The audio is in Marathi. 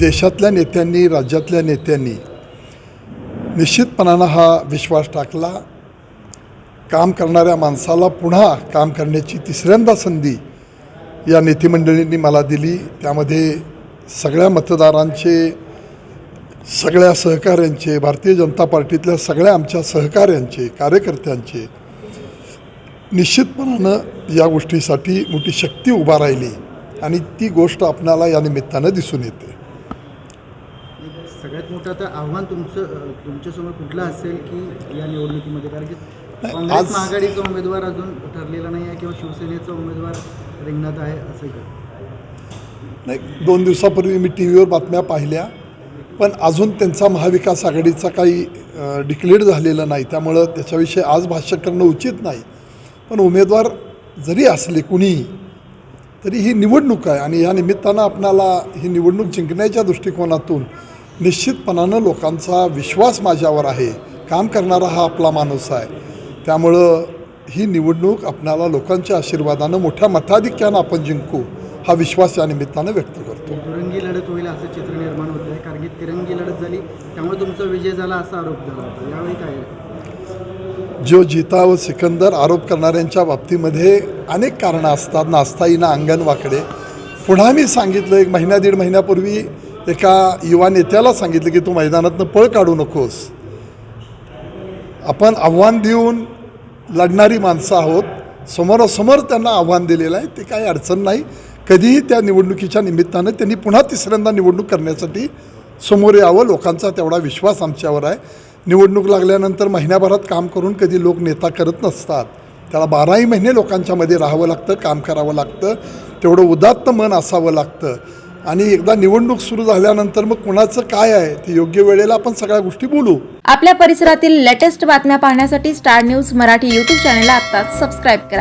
देशातल्या नेत्यांनी राज्यातल्या नेत्यांनी निश्चितपणानं हा विश्वास टाकला. काम करणाऱ्या माणसाला पुन्हा काम करण्याची तिसऱ्यांदा संधी या नेतेमंडळींनी मला दिली. त्यामध्ये सगळ्या मतदारांचे सगळ्या सहकाऱ्यांचे भारतीय जनता पार्टीतल्या सगळ्या आमच्या सहकाऱ्यांचे कार्यकर्त्यांचे निश्चितपणानं या गोष्टीसाठी मोठी शक्ती उभा राहिली आणि ती गोष्ट आपणाला या निमित्तानं दिसून येते. सगळ्यात मोठं आता आव्हान तुमचं तुमच्यासमोर कुठलं असेल की या निवडणुकीमध्ये? कारण की काँग्रेस महाआघाडीचा उमेदवार अजून ठरलेला नाही आहे किंवा शिवसेनेचा उमेदवार रिंगणात आहे असं का? नाही दोन दिवसापूर्वी मी टी व्हीवर बातम्या पाहिल्या पण अजून त्यांचा महाविकास आघाडीचा काही डिक्लेअर झालेला नाही. त्यामुळं त्याच्याविषयी आज भाष्य करणं उचित नाही. पण उमेदवार जरी असले कुणीही तरी ही निवडणूक आहे आणि या निमित्तानं आपणाला ही निवडणूक जिंकण्याच्या दृष्टिकोनातून निश्चितपणानं लोकांचा विश्वास माझ्यावर आहे. काम करणारा हा आपला माणूस आहे. त्यामुळं ही निवडणूक आपणाला लोकांच्या आशीर्वादानं मोठ्या मताधिक्यानं आपण जिंकू हा विश्वास या निमित्तानं व्यक्त करतो. तिरंगी लढत होईल असं चित्र निर्माण होत आहे कारण की तिरंगी लढत झाली त्यामुळे तुमचा विजय झाला असा आरोप झाला यावेळी काय? जो जिता व सिकंदर आरोप करणाऱ्यांच्या बाबतीमध्ये अनेक कारणं असतात. नाचता ना अंगण वाकडे पुन्हा मी सांगितलं एक महिना दीड महिन्यापूर्वी एका युवा नेत्याला सांगितलं की तू मैदानातनं पळ काढू नकोस. आपण आव्हान देऊन लढणारी माणसं आहोत. समोरासमोर त्यांना आव्हान दिलेलं आहे. ते काही अडचण नाही. कधीही त्या निवडणुकीच्या निमित्तानं त्यांनी पुन्हा तिसऱ्यांदा निवडणूक करण्यासाठी समोर यावं. लोकांचा तेवढा विश्वास आमच्यावर आहे. निवडणूक लागल्यानंतर महिन्याभरात काम करून कधी लोक नेता करत नसतात. त्याला बाराही महिने लोकांच्यामध्ये राहावं लागतं काम करावं लागतं. तेवढं उदात्त मन असावं लागतं. आणि एकदा निवडणूक सुरू झाल्यानंतर मग कुणाचं काय आहे? ते योग्य वेळेला आपण सगळ्या गोष्टी बोलू. आपल्या परिसरातील लेटेस्ट बातम्या पाहण्यासाठी स्टार न्यूज मराठी यूट्यूब चॅनलला आता सबस्क्राईब करा.